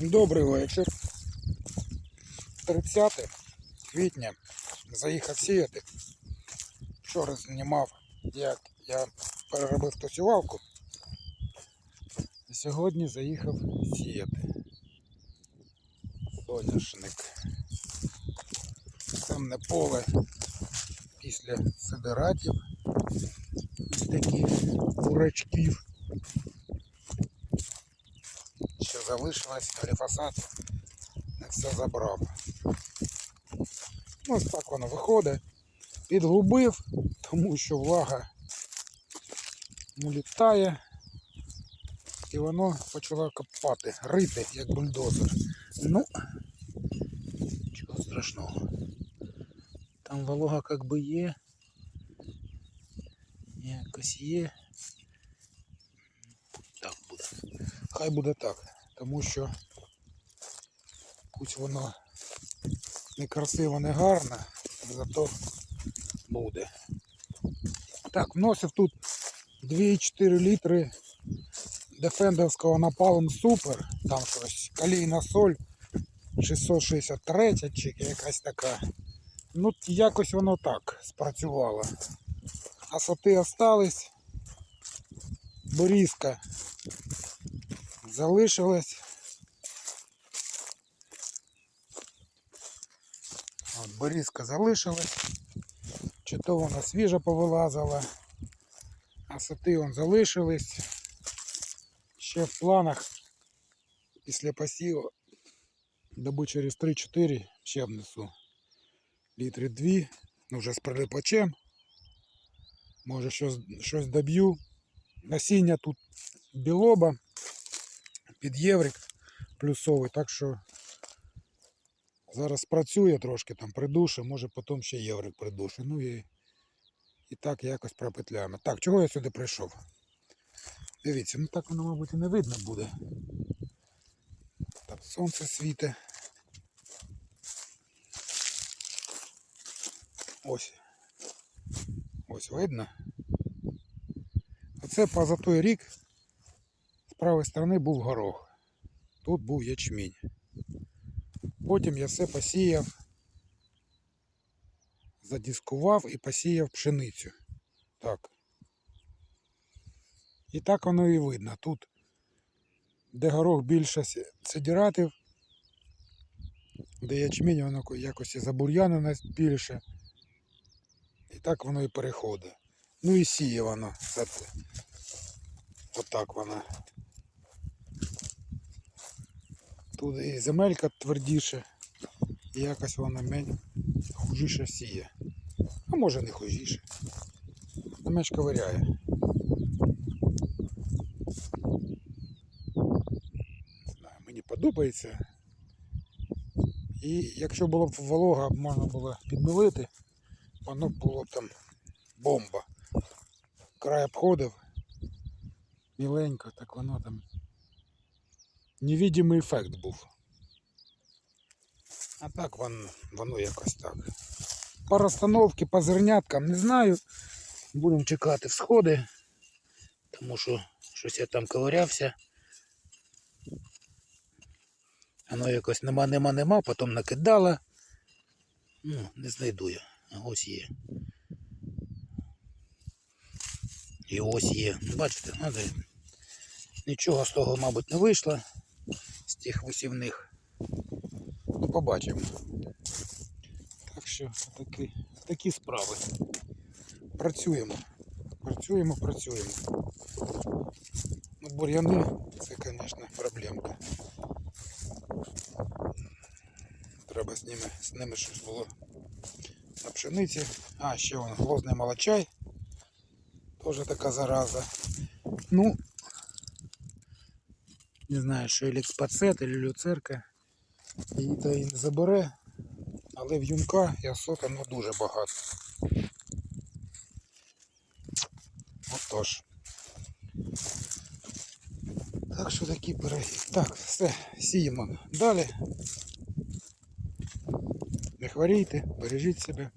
Добрий вечір. 30 квітня заїхав сіяти. Вчора знімав, як я переробив тосювалку. І сьогодні заїхав сіяти. Соняшник. Темне поле після сидератів. Таких бурачків. Що залишилось гліфосат не все забрав. Ну, Ось так воно виходить. Підгубив, тому що влага улітає. І воно почало копати, рити, як бульдозер. Ну, нічого страшного. Там волога як би є. Якось є. Так буде. Хай буде так, тому що хоч воно не красиво, не гарно, зато буде. Так, вносив тут 2,4 літри дефендовського напалм супер, там щось калійна соль 663 чи якась така. Ну, якось воно так спрацювало. А соти остались. Борізка залишилась. От, борізка залишилась. Чи то вона свіжа повилазила, а соти вон залишились. Ще в планах після посіву добу через 3-4 ще внесу літри 2, ну вже з прилипачем. Може щось, щось доб'ю. Насіння тут білоба під єврик плюсовий, так що зараз працює трошки там придуше, може потім ще єврик придуше. Ну і, і так якось пропетляємо. Так, чого я сюди прийшов? Дивіться, ну так воно, мабуть, і не видно буде. Так, сонце світить. Ось. Ось видно. Оце поза той рік правої сторони був горох. Тут був ячмінь. Потім я все посіяв, задіскував і посіяв пшеницю. Так. І так воно і видно. Тут, де горох більше сидіратив, де ячмінь, воно якось і забур'янено більше. І так воно і переходить. Ну і сіє воно. Отак воно. Тут і земелька твердіше, і якось вона мен- хужіше сіє. А може не хужіше. Ну, Меч ковиряє. Мені подобається. І якщо було б волога, можна було підмилити, воно було б там бомба. Край обходив, міленько, так воно там невидимий ефект був. А так воно, воно якось так. По розстановки, по зерняткам не знаю. Будемо чекати всходи, тому що щось я там ковирявся. Воно якось нема, нема, нема, потім накидала. Ну, не знайду я. Ось є. І ось є. Бачите, надо. Нічого з того, мабуть, не вийшло. Тих висівних. Ну, побачимо. Так що такі, такі справи. Працюємо. Працюємо, працюємо. Ну, бур'яни це, звісно, проблемка. Треба з ними, з ними щось було на пшениці. А, ще вон глозний молочай. Тоже така зараза. Ну, не знаю, що елікспацет, або люцерка. Її то і не забере. Але в юнка і осота ну, дуже багато. Отож. Так що такі пироги. Так, все, сіємо далі. Не хворійте, бережіть себе.